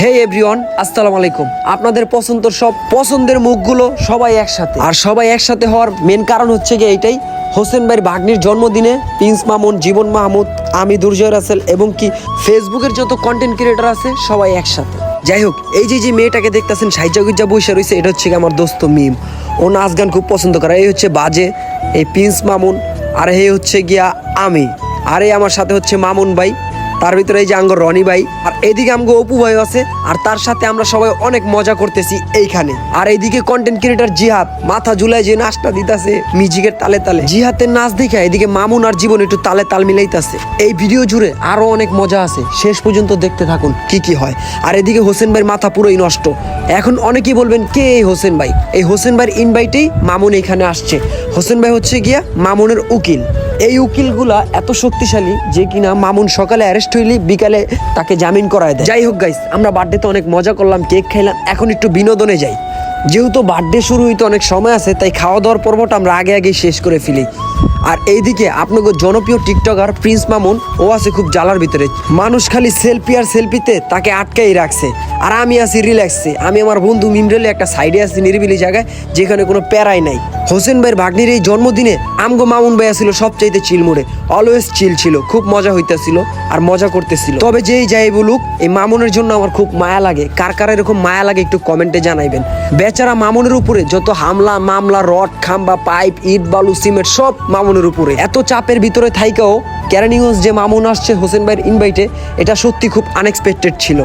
হে everyone আসসালামু আলাইকুম। আপনাদের পছন্দের সব পছন্দের মুখগুলো সবাই একসাথে। আর সবাই একসাথে হওয়ার মেন কারণ হচ্ছে গিয়ে এইটাই, হোসেন ভাইয়ের ভাগ্নির জন্মদিনে প্রিন্স মামুন, জীবন মাহমুদ, আমি দুর্জয় রাসেল এবং কি ফেসবুকের যত কন্টেন্ট ক্রিয়েটার আছে, সবাই একসাথে। যাই হোক, এই যে যে মেয়েটাকে দেখতেছেন, সাইজা গুজ্জা বসে রয়েছে এটা হচ্ছে আমার দোস্ত মিম। ও নাচ গান খুব পছন্দ করে। এই হচ্ছে বাজে, এই প্রিন্স মামুন, আর এই হচ্ছে গিয়া আমি। আর এই আমার সাথে হচ্ছে মামুন ভাই। তার ভিতরে এই যে আঙ্গ রনি ভাই, আর এদিকে আমগো অপু ভাই আছে, আর তার সাথে আমরা সবাই অনেক মজা করতেছি এইখানে। আর এইদিকে কন্টেন্ট ক্রিয়েটার জিহাদ, মাথা ঝুলাই যে নাচটা দিতাছে মিউজিকের তালে তালে। জিহাদের নাচ দেখে এদিকে মামুন আর জীবন একটু তালে তাল মিলাইতাছে। এই ভিডিও জুড়ে আরও অনেক মজা আছে। শেষ পর্যন্ত দেখতে থাকুন কি কি হয়। আর এদিকে হোসেন ভাইয়ের মাথা পুরোই নষ্ট। এখন অনেকেই বলবেন, কে এই হোসেন ভাই? এই হোসেন ভাইয়ের ইনভাইটেই মামুন এখানে আসছে। হোসেন ভাই হচ্ছে গিয়া মামুনের উকিল। এই উকিলগুলা এত শক্তিশালী যে কিনা মামুন সকালে অ্যারেস্ট হইলে বিকালে তাকে জামিন করায় দেয়। যাই হোক গাইস আমরা বার্থডেতে অনেক মজা করলাম কেক খাইলাম, এখন একটু বিনোদনে যাই। যেহেতু বার্থডে শুরু হইতে অনেক সময় আছে, তাই খাওয়া দাওয়ার পর্বটা আমরা আগে আগে শেষ করে ফেলি। আর এইদিকে আপনাকে জনপ্রিয় টিকটকার প্রিন্স মামুন ও আছে খুব জ্বালার ভিতরে। মানুষ খালি সেলফি আর সেলফিতে তাকে আটকাই রাখছে। আর আমি আছি রিল্যাক্সে আমি আমার বন্ধু মিমরেলে একটা সাইডে আছি নিরিবিলি জায়গায়, যেখানে কোনো প্যারাই নাই। হোসেন ভাইয়ের ভাগ্নির এই জন্মদিনে আমগো মামুন ভাইয়া ছিল সবচাইতে চিল মোড়ে অলওয়েজ চিল ছিল, খুব মজা হইতেছিল আর মজা করতেছিল। তবে যেই যাই বলুক, এই মামুনের জন্য আমার খুব মায়া লাগে। কার কার এরকম মায়া লাগে একটু কমেন্টে জানাইবেন। বেচারা মামুনের উপরে যত হামলা, মামলা, রড, খাম্বা, পাইপ, ইট, বালু, সিমেন্ট, সব মামুনের উপরে। এত চাপের ভিতরে থাইকাও ক্যারানিগঞ্জ যে মামুন আসছে হোসেন ভাইয়ের ইনভাইটে এটা সত্যি খুব আনএক্সপেক্টেড ছিল।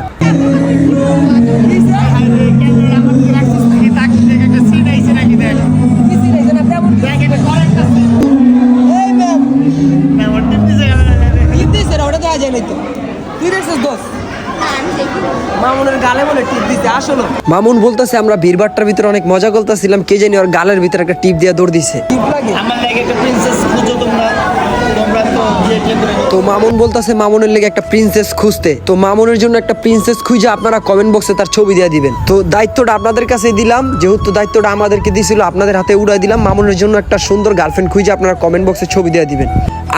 মামুনের গালে বলে টিপ দিতে আসলো। মামুন বলতেছে আমরা বীরবারটার ভিতরে অনেক মজা করতেছিলাম কে জানি ওর গালের ভিতরে একটা টিপ দিয়ে দৌড় দিছে। টিপ লাগে? আমার লাগে একটা প্রিন্সেস খুঁজো তোমরা। তো মামুন বলতেছে, মামুনের লেগে একটা প্রিন্সেস খুঁজতে। তো মামুনের জন্য একটা প্রিন্সেস খুঁজে আপনারা কমেন্ট বক্সে তার ছবি দিয়ে দিবেন। তো দায়িত্বটা আপনাদের কাছে দিলাম। যেহেতু দায়িত্বটা আমাদেরকে দিছিল, আপনাদের হাতে উড়াই দিলাম। মামুনের জন্য একটা সুন্দর গার্লফ্রেন্ড খুঁজে আপনারা কমেন্ট বক্সে ছবি দিয়ে দিবেন।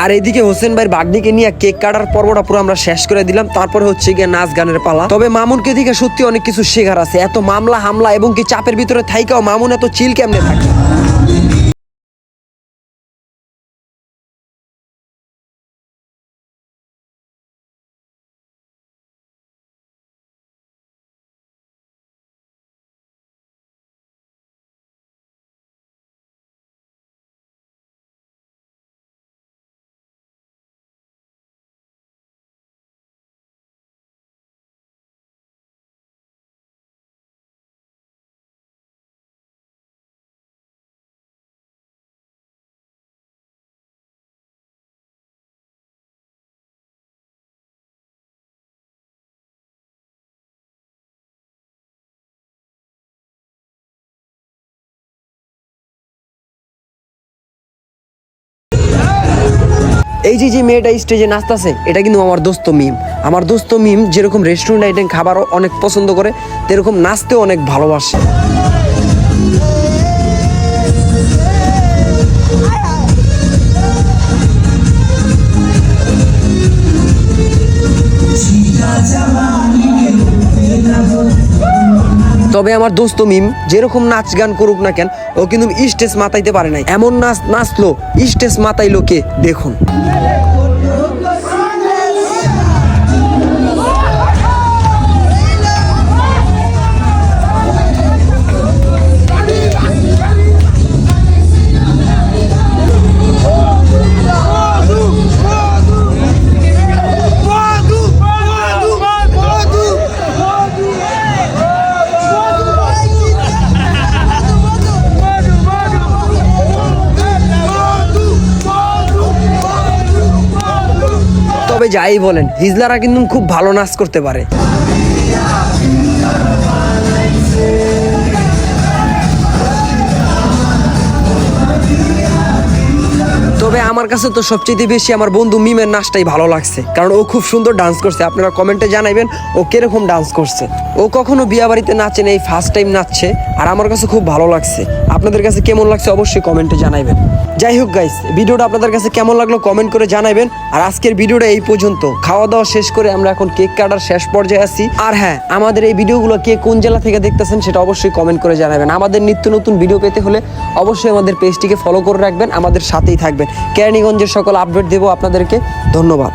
আর এদিকে হোসেন ভাইয়ের বাগনিকে নিয়ে কেক কাটার পর্বটা পুরো আমরা শেষ করে দিলাম। তারপরে হচ্ছে গিয়ে নাচ গানের পালা। তবে মামুনকে দিকে সত্যি অনেক কিছু শেখার আছে। এত মামলা, হামলা এবং কি চাপের ভিতরে থাইকাও মামুন এত চিল কেমনে থাকে? এই যে যে মেয়েটা স্টেজে নাচতেছে, এটা কিন্তু আমার দোস্ত মিম আমার দোস্ত মিম যেরকম রেস্টুরেন্ট আইটেম খাবারও অনেক পছন্দ করে, তেরকম নাচতেও অনেক ভালোবাসে। তবে আমার দোস্ত মিম যেরকম নাচ গান করুক না কেন, ও কিন্তু স্টেজ মাতাইতে পারে নাই। এমন নাচ নাচলো, স্টেজ মাতাইলো কে? দেখুন। তবে যাই বলেন হিজলারা কিন্তু খুব ভালো নাচ করতে পারে। আমার কাছে তো সবচেয়ে বেশি আমার বন্ধু মিমের নাচটাই ভালো লাগছে। কারণ ও খুব সুন্দর ডান্স করছে। আপনারা কমেন্টে জানাবেন ও কীরকম ডান্স করছে। ও কখনো বিয়া বাড়িতে নাচে নেই ফার্স্ট টাইম নাচছে, আর আমার কাছে খুব ভালো লাগছে। আপনাদের কাছে কেমন লাগছে অবশ্যই কমেন্টে জানাবেন যাই হোক গাইস ভিডিওটা আপনাদের কাছে কেমন লাগল কমেন্ট করে জানাবেন আর আজকের ভিডিওটা এই পর্যন্ত। খাওয়া দাওয়া শেষ করে আমরা এখন কেক কাটার শেষ পর্যায়ে আছি। আর হ্যাঁ আমাদের এই ভিডিওগুলো কে কোন জেলা থেকে দেখতেছেন সেটা অবশ্যই কমেন্ট করে জানাবেন। আমাদের নিত্য নতুন ভিডিও পেতে হলে অবশ্যই আমাদের পেজটিকে ফলো করে রাখবেন। আমাদের সাথেই থাকবেন। কেরানীগঞ্জের সকল আপডেট দেবো আপনাদেরকে। ধন্যবাদ।